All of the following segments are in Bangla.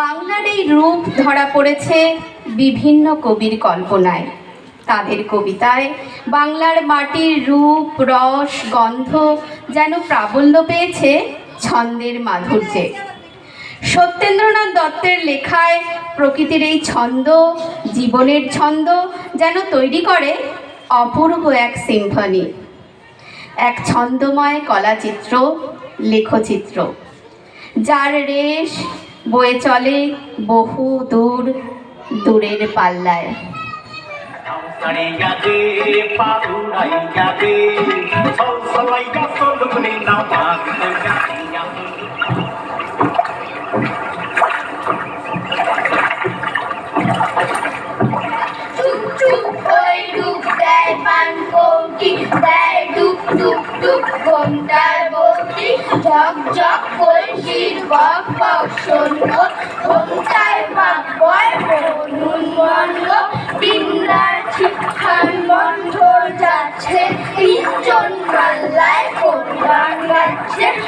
বাংলার এই রূপ ধরা পড়েছে বিভিন্ন কবির কল্পনায়। তাদের কবিতায় বাংলার মাটির রূপ, রস, গন্ধ যেন প্রাবল্য পেয়েছে ছন্দের মাধুর্যে। সত্যেন্দ্রনাথ দত্তের লেখায় প্রকৃতির এই ছন্দ, জীবনের ছন্দ যেন তৈরি করে অপূর্ব এক সিম্ফনি। এক ছন্দময় কলাচিত্র, লেখচিত্র। যার রেশ বয়ে চলে বহু দূর, দূরের পাল্লায়। টুক টুক ঘণ্টার বলছি ঝক ঝক কলসির বক বক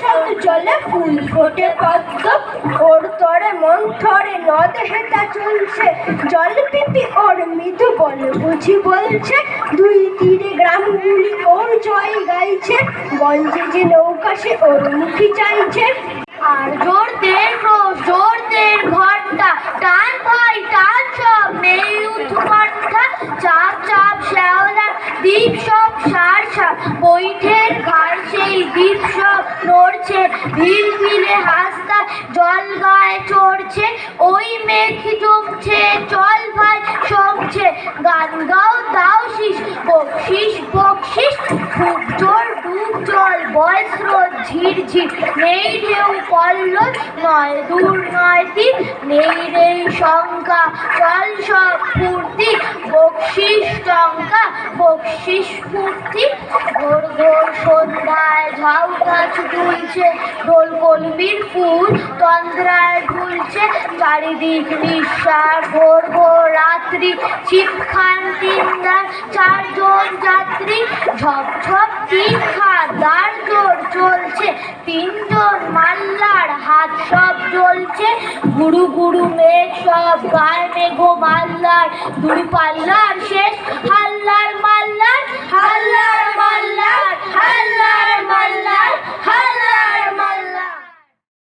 তরে জলে ফুল ফোটে, পদ্ম ওর তরে, মন থরে, নদ হেতা চলছে। জল পিপি ওর মৃদু বল বুঝি বলছে, দুই তীরে গ্রামগুলি ওর জয় গাইছে। গঞ্জে যে নৌকা সে ওর মুখী চাইছে। আর জোর দের রোজ জোর দের ঘণ্টা টান ভাই, টান সব, নেই উৎকণ্ঠা চাপ চাপ, শ্যাওলা, দ্বীপ সব সার সার বৈঠের দ্বীপ নড়ছে ভিল ভিলে হাসতা জল গায়ে চড়ছে, ওই মেঘ জমছে চল ভাই সমছে গান গাও, দাও শীষ বকশিস বকশিস, খুব জোর, ডুব জল, বয় স্রোত, ঝির ঝির। নেই ঢেউ, পল্লব, নয় দূর নয় তীর, নেই রে শঙ্কা চল সব ফুর্তি, বকশিস টঙ্কা, বকশিস ফুর্তি। ঝাউ গাছ দুলছে দোল কলমির ফুল তন্দ্রায় ঢুলছে চারিদিক নিঃশ্বাস, ভোর ভোর রাত্রি শিবখান তিনদার চারজন যাত্রী, ঝপ ঝপ তিন খাত দার জোর চলছে, তিনজন মাল্লার হাত সব জ্বলছে, গুরু গুরু মেঘ সব গায়ে মেঘো মাল্লার, দুই পাল্লার শেষ, হাল্লার